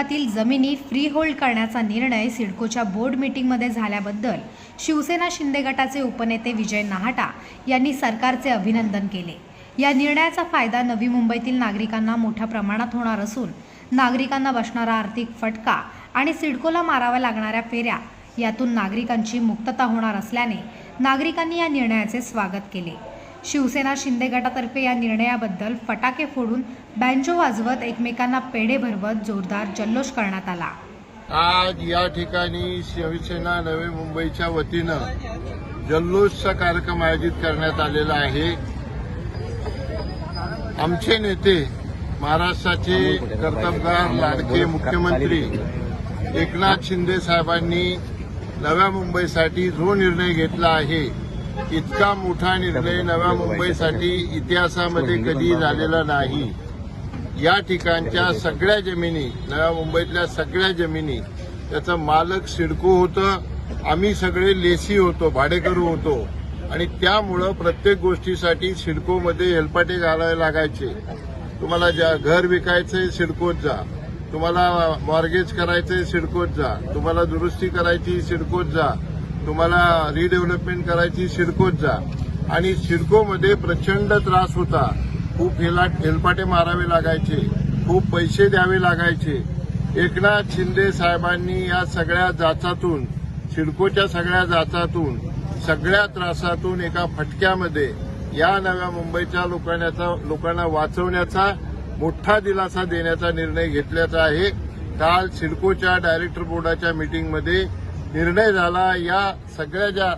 क्षेत्रातील जमिनी free hold करण्याचा निर्णय सिडकोच्या बोर्ड मीटिंगमध्ये झाल्याबद्दल शिवसेना शिंदे गटाचे उपनेते विजय नहाटा यांनी सरकारचे अभिनंदन केले. या निर्णयाचा फायदा नवी मुंबईतील नागरिकांना मोठ्या प्रमाणात होणार असून नागरिकांना बसणारा आर्थिक फटका आणि सिडकोला माराव्या लागणाऱ्या फेऱ्या यातून नागरिकांची मुक्तता होणार असल्याने नागरिकांनी या निर्णयाचे स्वागत केले. शिवसेना शिंदे गटातर्फे या निर्णयाबद्दल फटाके फोडून बँजो वाजवत एकमेकांना पेढे भरवत जोरदार जल्लोष करण्यात आला. आज या ठिकाणी शिवसेना नवी मुंबईच्या वतीनं जल्लोषचा कार्यक्रम आयोजित करण्यात आलेला आहे. आमचे नेते महाराष्ट्राचे कर्तबगार लाडके मुख्यमंत्री एकनाथ शिंदे साहेबांनी नव्या मुंबईसाठी जो निर्णय घेतला आहे इतका मोठा निर्णय नव्या मुंबईसाठी इतिहासामध्ये कधी झालेला नाही. या ठिकाणच्या सगळ्या जमिनी नव्या मुंबईतल्या सगळ्या जमिनी त्याचं मालक सिडको होतं आम्ही सगळे लेसी होतो भाडेकरू होतो. आणि त्यामुळं प्रत्येक गोष्टीसाठी सिडकोमध्ये हेलपाटे घालावे लागायचे. तुम्हाला ज्या घर विकायचंय सिडकोत जा. तुम्हाला मॉर्गेज करायचंय सिडकोत जा. तुम्हाला दुरुस्ती करायची सिडकोत जा. तुम्हाला रिडेव्हलपमेंट करायची सिडकोत जा. आणि सिडकोमध्ये प्रचंड त्रास होता. खूप हेला हेलपाटे मारावे लागायचे. खूप पैसे द्यावे लागायचे. एकनाथ शिंदे साहेबांनी या सगळ्या जाचातून सिडकोच्या सगळ्या जाचातून सगळ्या त्रासातून एका फटक्यामध्ये या नव्या मुंबईच्या लोकांना लोकांना वाचवण्याचा मोठा दिलासा देण्याचा निर्णय घेतल्याचा आहे. काल सिडकोच्या डायरेक्टर बोर्डाच्या मीटिंगमध्ये निर्णय झाला या सगळ्या ज्या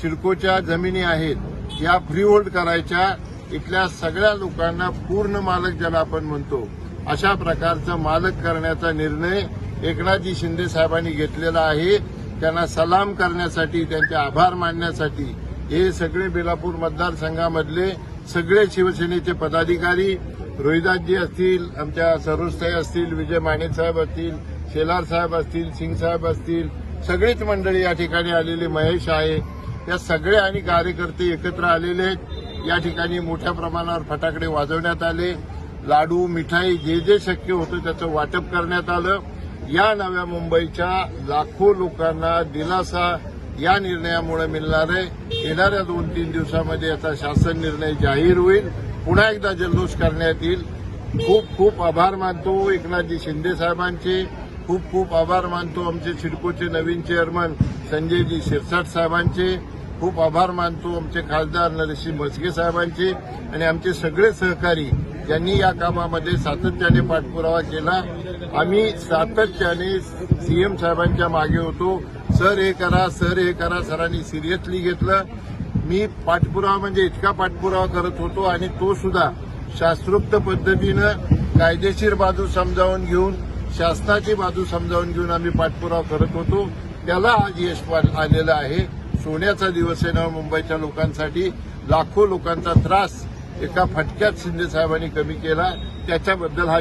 शिडकोच्या जमिनी आहेत या फ्री होल्ड करायच्या इथल्या सगळ्या लोकांना पूर्ण मालक ज्याला आपण म्हणतो अशा प्रकारचं मालक करण्याचा निर्णय एकनाथजी शिंदे साहेबांनी घेतलेला आहे. त्यांना सलाम करण्यासाठी त्यांचे आभार मानण्यासाठी हे सगळे बेलापूर मतदारसंघामधले सगळे शिवसेनेचे पदाधिकारी रोहिदासजी असतील आमच्या सरोजताई असतील विजय माने साहेब असतील शेलार साहेब असतील सिंग साहेब असतील सगळीच मंडळी या ठिकाणी आलेली महेश आहे. या सगळे आणि कार्यकर्ते एकत्र आलेले आहेत. या ठिकाणी मोठ्या प्रमाणावर फटाकडे वाजवण्यात आले. लाडू मिठाई जे जे शक्य होतं त्याचं वाटप करण्यात आलं. या नव्या मुंबईच्या लाखो लोकांना दिलासा या निर्णयामुळे मिळणार आहे. येणाऱ्या दोन तीन दिवसामध्ये याचा शासन निर्णय जाहीर होईल. पुन्हा एकदा जल्लोष करण्यात येईल. खूप खूप आभार मानतो एकनाथजी शिंदे साहेबांचे. खूप खूप आभार मानतो आमचे सिडकोचे नवीन चेअरमन संजयजी शिरसाट साहेबांचे. खूप आभार मानतो आमचे खासदार नरसिंह म्हस्के साहेबांचे आणि आमचे सगळे सहकारी ज्यांनी या कामामध्ये सातत्याने पाठपुरावा केला. आम्ही सातत्याने सीएम साहेबांच्या मागे होतो. सर हे करा सर हे करा सरांनी सिरियसली घेतलं. मी पाठपुरावा म्हणजे इतका पाठपुरावा करत होतो आणि तो सुद्धा शास्त्रोक्त पद्धतीनं कायदेशीर बाजू समजावून घेऊन शासनाची बाजू समजावून घेऊन आम्ही पाठपुरावा करत होतो. त्याला आज यश आलेलं आहे. सोन्याचा दिवस आहे नव मुंबईच्या लोकांसाठी. लाखो लोकांचा त्रास एका फटक्यात शिंदे साहेबांनी कमी केला. त्याच्याबद्दल हा